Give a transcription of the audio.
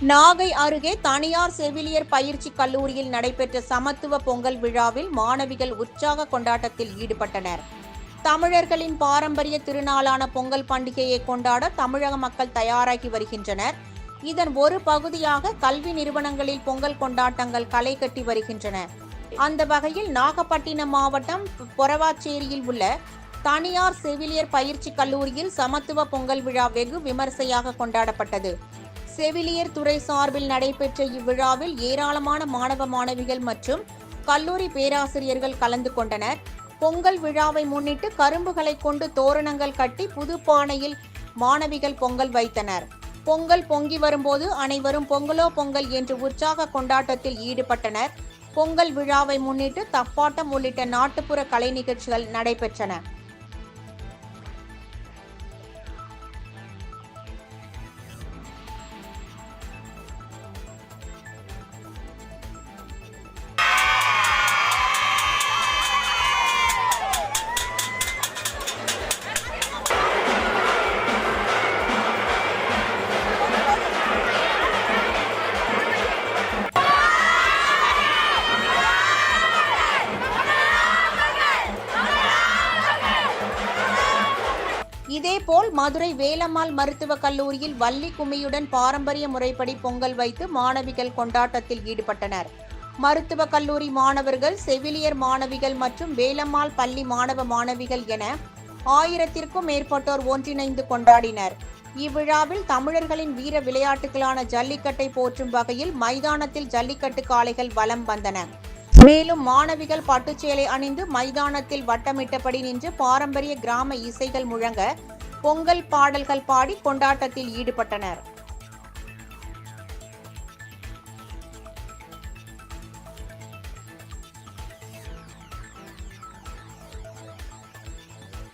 நாகை அருகே தனியார் செவிலியர் பயிற்சி கல்லூரியில் நடைபெற்ற சமத்துவ பொங்கல் விழாவில் மாணவிகள் உற்சாக கொண்டாட்டத்தில் ஈடுபட்டனர். தமிழர்களின் பாரம்பரிய திருநாளான பொங்கல் பண்டிகையை கொண்டாட தமிழக மக்கள் தயாராகி வருகின்றனர். இதன் ஒரு பகுதியாக கல்வி நிறுவனங்களில் பொங்கல் கொண்டாட்டங்கள் களை கட்டி வருகின்றன. அந்த வகையில் நாகப்பட்டினம் மாவட்டம் பொறவாச்சேரியில் உள்ள தனியார் செவிலியர் பயிற்சி கல்லூரியில் சமத்துவ பொங்கல் விழா வெகு விமர்சையாக கொண்டாடப்பட்டது. செவிலியர் துறை சார்பில் நடைபெற்ற இவ்விழாவில் ஏராளமான மாணவ மாணவிகள் மற்றும் கல்லூரி பேராசிரியர்கள் கலந்து கொண்டனர். பொங்கல் விழாவை முன்னிட்டு கரும்புகளை கொண்டு தோரணங்கள் கட்டி புது பானையில் மாணவிகள் பொங்கல் வைத்தனர். பொங்கல் பொங்கி வரும்போது அனைவரும் பொங்கலோ பொங்கல் என்று உற்சாக கொண்டாட்டத்தில் ஈடுபட்டனர். பொங்கல் விழாவை முன்னிட்டு தப்பாட்டம் உள்ளிட்ட நாட்டுப்புற கலை நிகழ்ச்சிகள் நடைபெற்றன. இதேபோல் மதுரை வேலம்மாள் மருத்துவக் கல்லூரியில் வள்ளி கும்மியுடன் பாரம்பரிய முறைப்படி பொங்கல் வைத்து மாணவிகள் கொண்டாட்டத்தில் ஈடுபட்டனர். மருத்துவக் கல்லூரி மாணவர்கள் செவிலியர் மாணவிகள் மற்றும் வேலம்மாள் பள்ளி மாணவ மாணவிகள் என ஆயிரத்திற்கும் மேற்பட்டோர் ஒன்றிணைந்து கொண்டாடினர். இவ்விழாவில் தமிழர்களின் வீர விளையாட்டுகளான ஜல்லிக்கட்டை போற்றும் வகையில் மைதானத்தில் ஜல்லிக்கட்டு காளைகள் வலம் வந்தன. மேலும் மாணவிகள் பட்டுச்சேலை அணிந்து மைதானத்தில் வட்டமிட்டபடி நின்று பாரம்பரிய கிராம இசைகள் முழங்க பொங்கல் பாடல்கள் பாடி கொண்டாட்டத்தில் ஈடுபட்டனர்.